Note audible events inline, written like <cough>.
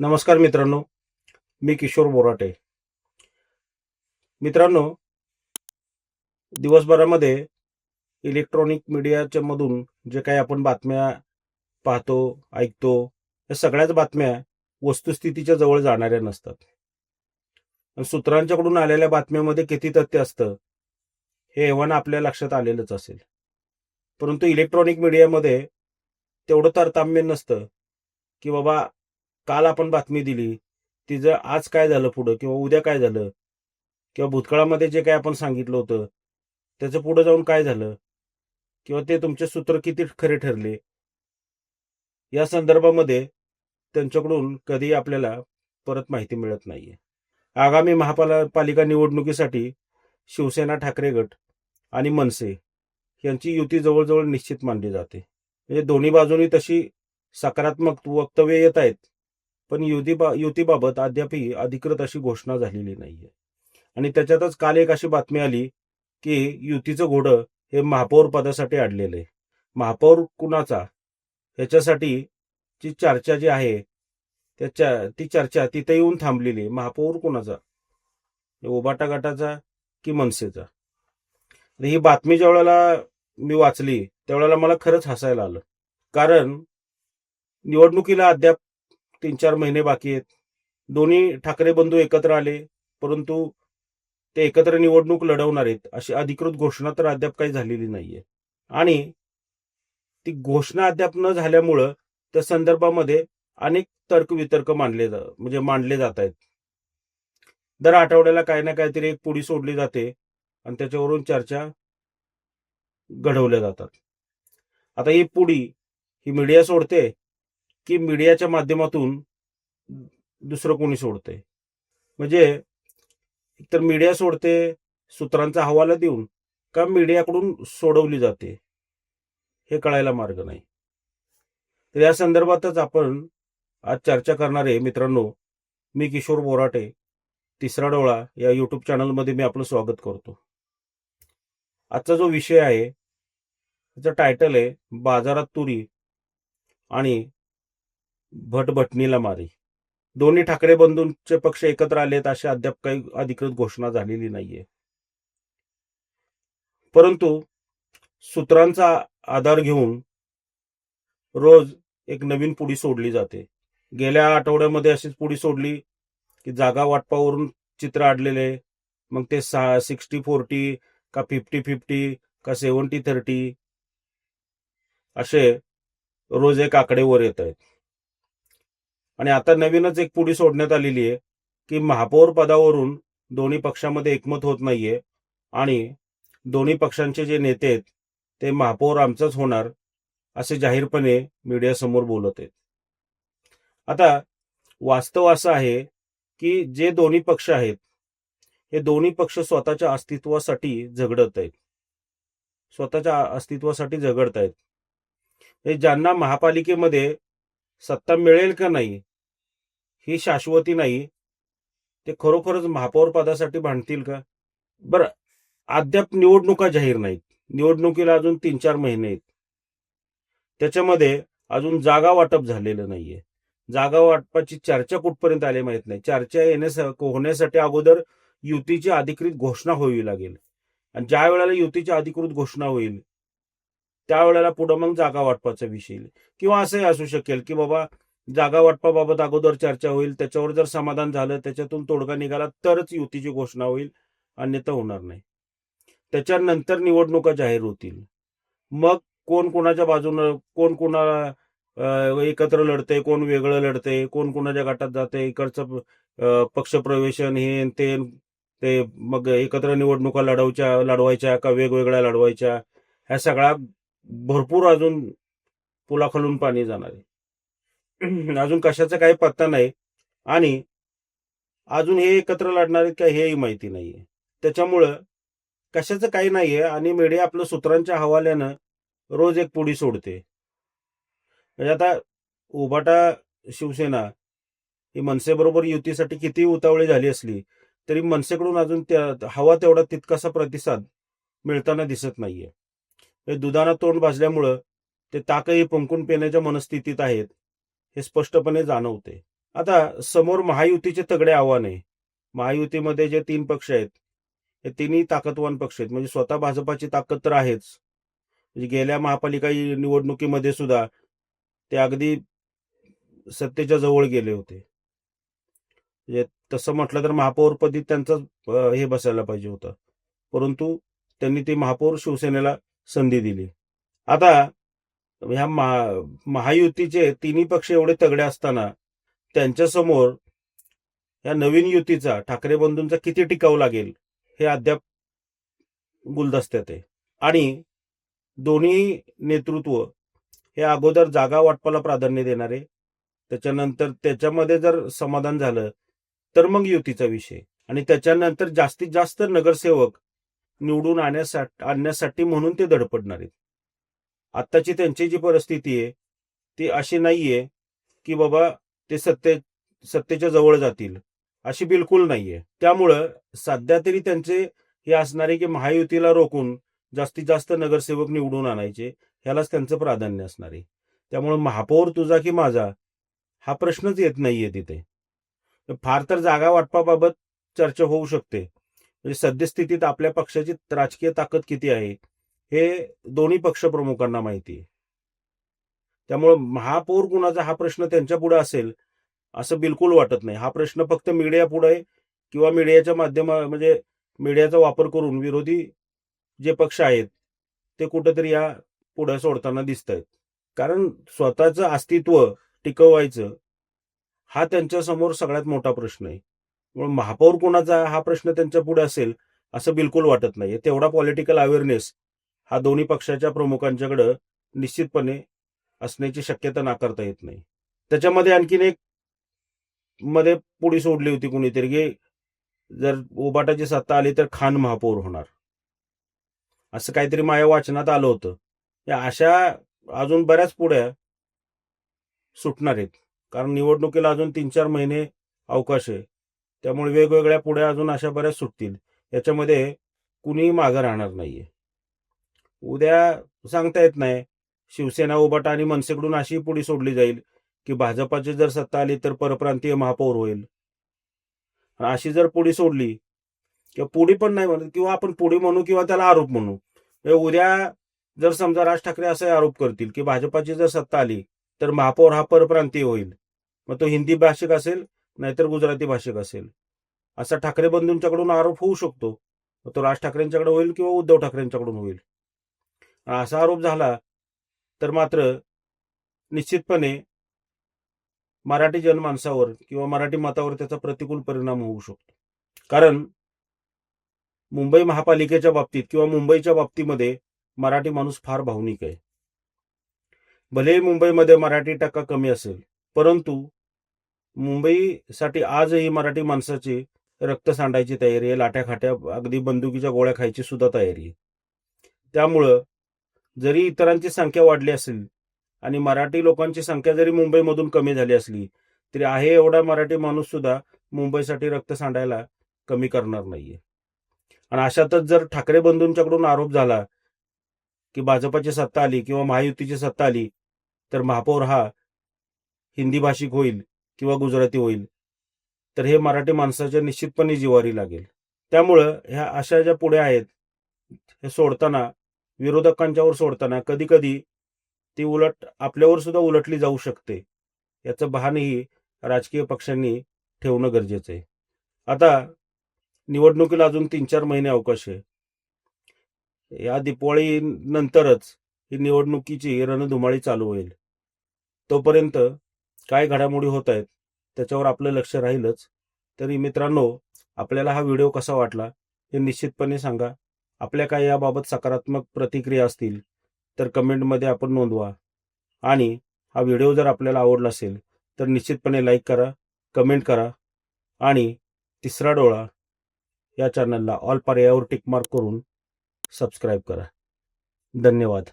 नमस्कार मित्रांनो मी किशोर बोराटे. मित्रांनो दिवसभरामध्ये इलेक्ट्रॉनिक मीडियाच्या मधून जे काही आपण बातम्या पाहतो ऐकतो या सगळ्याच बातम्या वस्तुस्थितीच्या जवळ जाणाऱ्या नसतात. आणि सूत्रांच्याकडून आलेल्या बातम्यामध्ये किती तथ्य असतं हे एव्हाना आपल्या लक्षात आलेलंच असेल. परंतु इलेक्ट्रॉनिक मीडियामध्ये तेवढं तारतम्य नसतं की बाबा काल आपण बातमी दिली तिचं आज काय झालं पुढं किंवा उद्या काय झालं किंवा भूतकाळामध्ये जे काय आपण सांगितलं होतं त्याचं पुढं जाऊन काय झालं किंवा ते तुमचे सूत्र किती खरे ठरले या संदर्भामध्ये त्यांच्याकडून कधी आपल्याला परत माहिती मिळत नाहीये. आगामी महापाला पालिका निवडणुकीसाठी शिवसेना ठाकरे गट आणि मनसे यांची युती जवळजवळ निश्चित मानली जाते. म्हणजे दोन्ही बाजूनी तशी सकारात्मक वक्तव्य येत आहेत. पण युती युतीबाबत अद्यापही अधिकृत अशी घोषणा झालेली नाहीये. आणि त्याच्यातच काल एक अशी बातमी आली की युतीचं घोडं हे महापौर पदासाठी अडलेलं आहे. महापौर कुणाचा? ह्याच्यासाठी जी चर्चा जी आहे त्याच्या ती चर्चा तिथे येऊन थांबलेली आहे. महापौर कुणाचा? ओबाटा गटाचा की मनसेचा? ही बातमी ज्या वेळेला मी वाचली त्यावेळेला मला खरंच हसायला आलं. कारण निवडणुकीला अद्याप तीन चार महिने बाकी आहेत. दोन्ही ठाकरे बंधू एकत्र आले परंतु ते एकत्र निवडणूक लढवणार आहेत अशी अधिकृत घोषणा तर अद्याप काही झालेली नाहीये. आणि ती घोषणा अद्याप न झाल्यामुळं त्या संदर्भामध्ये अनेक तर्कवितर्क मानले जा म्हणजे मांडले जात आहेत. दर आठवड्याला काही ना काहीतरी एक पुढी सोडली जाते आणि त्याच्यावरून चर्चा घडवल्या जातात. आता ही पुढी ही मीडिया सोडते की मीडियाच्या माध्यमातून दुसरं कोणी सोडते म्हणजे तर मीडिया सोडते सूत्रांचा हवाला देऊन का मीडियाकडून सोडवली जाते? हे कळायला मार्ग नाही. तर या संदर्भातच आपण आज चर्चा करणारे मित्रांनो मी किशोर बोराटे तिसरा डोळा या यूट्यूब चॅनलमध्ये मी आपलं स्वागत करतो. आजचा जो विषय आहे त्याचं टायटल आहे बाजारात तुरी आणि भटभटणीला मारी. दोन्ही ठाकरे बंधूंचे पक्ष एकत्र आलेत अशी अद्याप काही अधिकृत घोषणा झालेली नाहीये. परंतु सूत्रांचा आधार घेऊन रोज एक नवीन पुडी सोडली जाते. गेल्या आठवड्यामध्ये अशीच पुडी सोडली की जागा वाटपावरून चित्र आडलेले मग ते सहा सिक्स्टी फोर्टी का फिफ्टी फिफ्टी का सेवन्टी थर्टी असे रोज एक आकडे वर येत आहेत. आणि आता नवीनच एक पुढी सोडण्यात आलेली आहे की महापौर पदावरून दोन्ही पक्षामध्ये एकमत होत नाहीये आणि दोन्ही पक्षांचे जे नेते आहेत ते महापौर आमचाच होणार असे जाहीरपणे मीडियासमोर बोलत आहेत. आता वास्तव असं आहे की जे दोन्ही पक्ष आहेत हे दोन्ही पक्ष स्वतःच्या अस्तित्वासाठी झगडत आहेत. स्वतःच्या अस्तित्वासाठी झगडत आहेत. हे ज्यांना महापालिकेमध्ये सत्ता मिळेल का नाही ही शाश्वती नाही. ते खरोखरच महापौर पदासाठी भांडतील का? बरं अद्याप निवडणुका जाहीर नाहीत. निवडणुकीला अजून तीन चार महिने आहेत. त्याच्यामध्ये अजून जागा वाटप झालेलं नाहीये. जागा वाटपाची चर्चा कुठपर्यंत आली माहीत नाही. चर्चा येण्यास होण्यासाठी अगोदर युतीची अधिकृत घोषणा होवी लागेल. आणि ज्या वेळेला युतीची अधिकृत घोषणा होईल त्यावेळेला पुढं मग जागा वाटपाचा विषय येईल. किंवा असंही असू शकेल की बाबा जागा वाटपाबाबत अगोदर चर्चा होईल त्याच्यावर जर समाधान झालं त्याच्यातून तोडगा निघाला तरच युतीची घोषणा होईल अन्यथा होणार नाही. त्याच्यानंतर निवडणुका जाहीर होतील. मग कोण कोणाच्या बाजूनं कोण कोणाला एकत्र लढते कोण वेगळं लढते कोण कोणाच्या गटात जाते इकडचं पक्षप्रवेशन हे ते ते मग एकत्र निवडणुका लढवच्या लढवायच्या का वेगवेगळ्या लढवायच्या ह्या सगळ्या भरपूर अजून पुलाखालून पाणी जाणार आहे. <clears throat> अजून कशाचा काही पत्ता नाही. आणि अजून हे एकत्र लढणार आहेत का हेही माहिती नाहीये. त्याच्यामुळं कशाचं काही नाहीये आणि मीडिया आपलं सूत्रांच्या हवाल्यानं रोज एक पुढी सोडते. म्हणजे आता उभाटा शिवसेना ही मनसेबरोबर युतीसाठी किती उतावळी झाली असली तरी मनसेकडून अजून त्या हवा तेवढा तितकासा प्रतिसाद मिळताना दिसत नाहीये. दुधाना तोंड भाजल्यामुळं ते ताकही पंकून पेण्याच्या मनस्थितीत आहेत. हे स्पष्टपणे जाणवते. आता समोर महायुतीचे तगडे आव्हान आहे. महायुतीमध्ये जे तीन पक्ष आहेत हे तिन्ही ताकदवान पक्ष आहेत. म्हणजे स्वतः भाजपाची ताकद तर आहेच. म्हणजे गेल्या महापालिका निवडणुकीमध्ये सुद्धा ते अगदी सत्तेच्या जवळ गेले होते. म्हणजे तसं म्हटलं तर महापौरपदी त्यांचा हे बसायला पाहिजे होतं. परंतु त्यांनी ती महापौर शिवसेनेला संधी दिली. आता ह्या महा महायुतीचे तिन्ही पक्ष एवढे तगडे असताना त्यांच्यासमोर या नवीन युतीचा ठाकरे बंधूंचा किती टिकाऊ लागेल हे अद्याप गुलदस्त्यात आहे. आणि दोन्ही नेतृत्व हे अगोदर जागा वाटपाला प्राधान्य देणारे त्याच्यानंतर त्याच्यामध्ये जर समाधान झालं तर मग युतीचा विषय. आणि त्याच्यानंतर जास्तीत जास्त नगरसेवक निवडून आणण्यासाठी आणण्यासाठी म्हणून ते धडपडणार आहेत. आत्ताची त्यांची जी परिस्थिती आहे ती अशी नाहीये की बाबा ते सत्ते सत्तेच्या जवळ जातील. अशी बिलकुल नाहीये. त्यामुळं सध्या तरी त्यांचे हे असणारे की महायुतीला रोखून जास्तीत जास्त नगरसेवक निवडून आणायचे ह्यालाच त्यांचं प्राधान्य असणार आहे. त्यामुळे महापौर तुझा की माझा हा प्रश्नच येत नाहीये तिथे. फार तर जागा वाटपाबाबत चर्चा होऊ शकते. म्हणजे सद्यस्थितीत आपल्या पक्षाची राजकीय ताकद किती आहे हे दोन्ही पक्षप्रमुखांना माहिती आहे. त्यामुळे महापौर कुणाचा हा प्रश्न त्यांच्या पुढे असेल असं बिलकुल वाटत नाही. हा प्रश्न फक्त मीडिया पुढे किंवा मीडियाच्या माध्यमा म्हणजे मीडियाचा वापर करून विरोधी जे पक्ष आहेत ते कुठंतरी या पुढे सोडताना दिसत आहेत कारण स्वतःचं अस्तित्व टिकवायचं हा त्यांच्यासमोर सगळ्यात मोठा प्रश्न आहे. म्हणून महापौर कोणाचा हा प्रश्न त्यांच्या पुढे असेल असं बिलकुल वाटत नाही तेवढा पॉलिटिकल अवेअरनेस हा दोन्ही पक्षाच्या प्रमुखांच्याकडं निश्चितपणे असण्याची शक्यता नाकारता येत नाही. त्याच्यामध्ये आणखीन एक मध्ये पुढी सोडली होती कुणीतरी की जर उबाटाची सत्ता आली तर खान महापौर होणार. असं काहीतरी माझ्या वाचनात आलं होतं. या अशा अजून बऱ्याच पुढ्या सुटणार आहेत. कारण निवडणुकीला अजून तीन चार महिने अवकाश आहे. त्यामुळे वेगवेगळ्या पुढ्या अजून अशा बऱ्याच सुटतील. याच्यामध्ये कुणीही मागं राहणार नाहीये. उद्या सांगता येत नाही. शिवसेना उबाटा आणि मनसेकडून अशी पुढी सोडली जाईल की भाजपाची जर सत्ता आली तर परप्रांतीय महापौर होईल. अशी जर पुढी सोडली किंवा पुढी पण नाही म्हणत किंवा आपण पुढी म्हणू किंवा त्याला आरोप म्हणू. उद्या जर समजा राज ठाकरे असे आरोप करतील की भाजपाची जर सत्ता आली तर महापौर हा परप्रांतीय होईल. मग तो हिंदी भाषिक असेल नाहीतर गुजराती भाषिक असेल. असा ठाकरे बंधूंच्याकडून आरोप होऊ शकतो. मग तो राज ठाकरेंच्याकडे होईल किंवा उद्धव ठाकरेंच्याकडून होईल. असा आरोप झाला तर मात्र निश्चितपणे मराठी जनमानसावर किंवा मराठी मतावर त्याचा प्रतिकूल परिणाम होऊ शकतो. कारण मुंबई महापालिकेच्या बाबतीत किंवा मुंबईच्या बाबतीमध्ये मराठी माणूस फार भावनिक आहे. भले मुंबईमध्ये मराठी टक्का कमी असेल परंतु मुंबईसाठी आजही मराठी माणसाची रक्त सांडायची तयारी आहे लाट्या खाट्या अगदी बंदुकीच्या गोळ्या खायची सुद्धा तयारी आहे. त्यामुळं जरी इतरांची संख्या वाढली असेल आणि मराठी लोकांची संख्या जरी मुंबईमधून कमी झाली असली तरी आहे एवढा मराठी माणूस सुद्धा मुंबईसाठी रक्त सांडायला कमी करणार नाहीये. आणि अशातच जर ठाकरे बंधूंच्याकडून आरोप झाला की भाजपाची सत्ता आली किंवा महायुतीची सत्ता आली तर महापौर हा हिंदी भाषिक होईल किंवा गुजराती होईल तर हे मराठी माणसाच्या निश्चितपणे जिवारी लागेल. त्यामुळं ह्या अशा ज्या पुढे आहेत हे सोडताना विरोधकांच्यावर सोडताना कधी कधी ती उलट आपल्यावर सुद्धा उलटली जाऊ शकते. याचं भानही राजकीय पक्षांनी ठेवणं गरजेचं आहे. आता निवडणुकीला अजून तीन चार महिने अवकाश आहे. या दिपावळी नंतरच ही निवडणुकीची रणधुमाळी चालू होईल. तोपर्यंत काय घडामोडी होत आहेत त्याच्यावर आपलं लक्ष राहीलच. तरी मित्रांनो आपल्याला हा व्हिडिओ कसा वाटला हे निश्चितपणे सांगा. आपल्या काय याबाबत सकारात्मक प्रतिक्रिया असतील तर कमेंटमध्ये आपण नोंदवा. आणि हा व्हिडिओ जर आपल्याला आवडला असेल तर निश्चितपणे लाईक करा कमेंट करा आणि तिसरा डोळा या चॅनलला ऑल पर्यायावर टिकमार्क करून सबस्क्राईब करा. धन्यवाद.